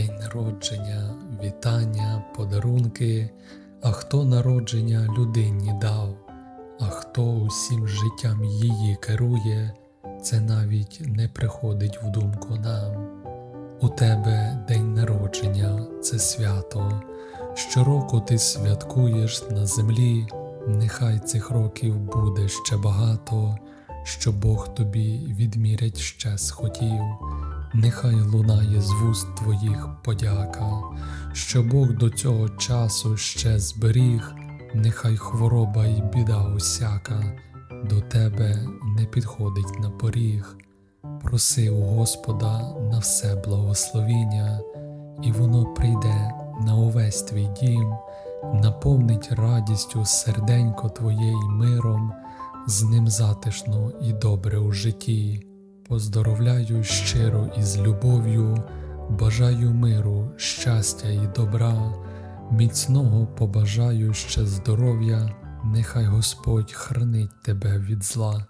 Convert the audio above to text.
народження, вітання, подарунки, а хто народження людині дав, а хто усім життям її керує, це навіть не приходить в думку нам. У тебе день народження це свято. Щороку ти святкуєш на землі, нехай цих років буде ще багато, що Бог тобі відмірять ще схотів. Нехай лунає з вуст твоїх подяка, що Бог до цього часу ще зберіг, нехай хвороба й біда усяка до тебе не підходить на поріг. Проси у Господа на все благословіння, і воно прийде на увесь твій дім, наповнить радістю серденько твоє й миром, з ним затишно і добре у житті. Поздоровляю щиро і з любов'ю, бажаю миру, щастя і добра, міцного побажаю ще здоров'я, нехай Господь хранить тебе від зла.